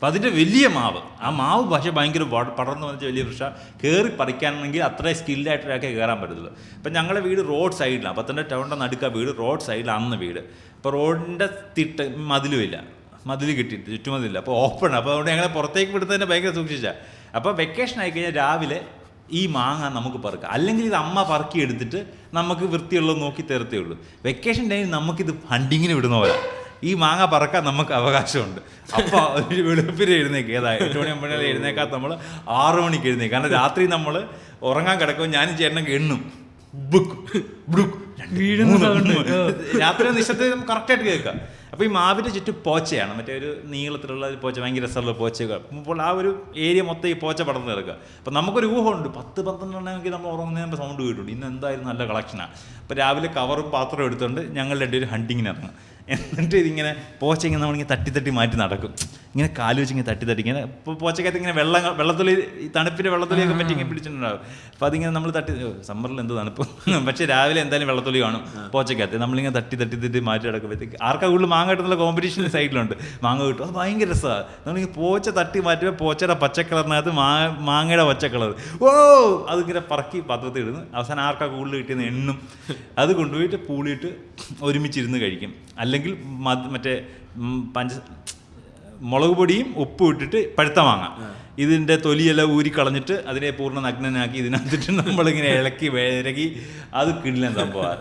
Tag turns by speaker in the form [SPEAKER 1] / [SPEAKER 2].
[SPEAKER 1] അപ്പം അതിന്റെ വലിയ മാവ് ആ മാവ് പക്ഷേ ഭയങ്കര പടർന്നു വന്നിട്ട് വലിയ വൃക്ഷ. കയറി പറിക്കാണെങ്കിൽ അത്രയും സ്കില്ലായിട്ടൊക്കെ കയറാൻ പറ്റത്തുള്ളൂ. അപ്പം ഞങ്ങളുടെ വീട് റോഡ് സൈഡിലാണ് പത്തനംതിട്ട ടൗണിന്റെ നടുക്ക വീട് റോഡ് സൈഡിലാണ് വീട്. അപ്പോൾ റോഡിന്റെ തിട്ട് മതിലുമില്ല മതിൽ കിട്ടിയിട്ട് ചുറ്റുമതിലില്ല. അപ്പോൾ ഓപ്പൺ അപ്പോൾ അതുകൊണ്ട് ഞങ്ങളെ പുറത്തേക്ക് വിടുന്നതിനെ ഭയങ്കര സൂക്ഷിച്ചാൽ അപ്പോൾ വെക്കേഷൻ ആയി കഴിഞ്ഞാൽ രാവിലെ ഈ മാങ്ങ നമുക്ക് പറക്കാം. അല്ലെങ്കിൽ ഇത് അമ്മ പറക്കി എടുത്തിട്ട് നമുക്ക് വൃത്തിയുള്ളത് നോക്കി തരത്തേ ഉള്ളൂ. വെക്കേഷൻ ടൈമിൽ നമുക്കിത് ഫണ്ടിങ്ങിന് വിടുന്ന പോലെ. ഈ മാങ്ങ പറക്കാൻ നമുക്ക് അവകാശമുണ്ട്. അപ്പോൾ ഒരു വെളുപ്പിന് എഴുന്നേക്ക് ഏതാ എട്ട് മണി ഒമ്പത് എഴുന്നേക്കാത്ത നമ്മൾ ആറ് മണിക്ക് എഴുന്നേക്കും. കാരണം രാത്രി നമ്മൾ ഉറങ്ങാൻ കിടക്കുമ്പോൾ ഞാനും ചേട്ടനൊക്കെ എണ്ണും. Book book. രാത്രി നിശബ്ദ കറക്റ്റ് ആയിട്ട് കേൾക്കാം. അപ്പോൾ ഈ മാവിന്റെ ചുറ്റും പോച്ചയാണ്. മറ്റേ ഒരു നീളത്തിലുള്ള ഒരു പോച്ച ഭയങ്കര രസമുള്ള പോച്ചയൊക്കെ. അപ്പോൾ ആ ഒരു ഏരിയ മൊത്തം ഈ പോച്ച പടർന്ന് കിടക്കുക. അപ്പോൾ നമുക്കൊരു ഊഹമുണ്ട്. പത്ത് പന്ത്രണ്ടെണ്ണമെങ്കിൽ നമ്മൾ ഉറങ്ങുന്നതിന് സൗണ്ട് കേട്ടുണ്ട് ഇന്ന് എന്തായാലും നല്ല കളക്ഷനാണ് അപ്പോൾ രാവിലെ കവറും പാത്രവും എടുത്തുകൊണ്ട് ഞങ്ങൾ രണ്ടുപേരും ഹണ്ടിങ്ങിന് ഇറങ്ങും എന്നിട്ട് ഇതിങ്ങനെ പോച്ച ഇങ്ങനെ നമ്മളിങ്ങനെ തട്ടി തട്ടി മാറ്റി നടക്കും. ഇങ്ങനെ കാൽ വെച്ച് ഇങ്ങനെ തട്ടി തട്ടി ഇങ്ങനെ ഇപ്പോൾ പോച്ചക്കകത്ത് ഇങ്ങനെ വെള്ളം വെള്ളത്തുള്ളി ഈ തണുപ്പിന്റെ വെള്ളത്തുള്ളിയൊക്കെ പറ്റി ഇങ്ങനെ പിടിച്ചിട്ടുണ്ടാവും. അപ്പോൾ അതിങ്ങനെ നമ്മൾ തട്ടി സമ്മറിൽ എന്ത് തണുപ്പ്? പക്ഷേ രാവിലെ എന്തായാലും വെള്ളത്തുള്ളി കാണും പോച്ചക്കകത്ത്. നമ്മളിങ്ങനെ തട്ടി തട്ടി തട്ടി മാറ്റി നടക്കുമ്പോഴത്തേക്ക് ആർക്കാ കൂടുതൽ മാങ്ങ കിട്ടുന്നുള്ള കോമ്പറ്റീഷൻ സൈഡിലുണ്ട് മാങ്ങ കിട്ടും. അത് ഭയങ്കര രസമാണ് നമ്മളിങ്ങനെ പോച്ച തട്ടി മാറ്റുമ്പോൾ പോച്ചയുടെ പച്ചക്കളറിനകത്ത് മാ മാങ്ങയുടെ പച്ചക്കളർ ഓ! അതിങ്ങനെ പറക്കി പാത്രത്തിൽ ഇടുന്നു. അവസാനം ആർക്കാ കൂടുതൽ കിട്ടിയെന്ന് എണ്ണും. അത് കൊണ്ടുപോയിട്ട് പൂളിയിട്ട് ഒരുമിച്ചിരുന്ന് കഴിക്കും. അല്ലെങ്കിൽ മറ്റേ പഞ്ച മുളക് പൊടിയും ഉപ്പും ഇട്ടിട്ട് പഴുത്ത മാങ്ങ. ഇതിന്റെ തൊലിയെല്ലാം ഊരി കളഞ്ഞിട്ട് അതിനെ പൂർണ നഗ്നനാക്കി ഇതിനകത്തിട്ട് നമ്മളിങ്ങനെ ഇളക്കി വിരകി അത് കിടിലൻ സംഭവമാണ്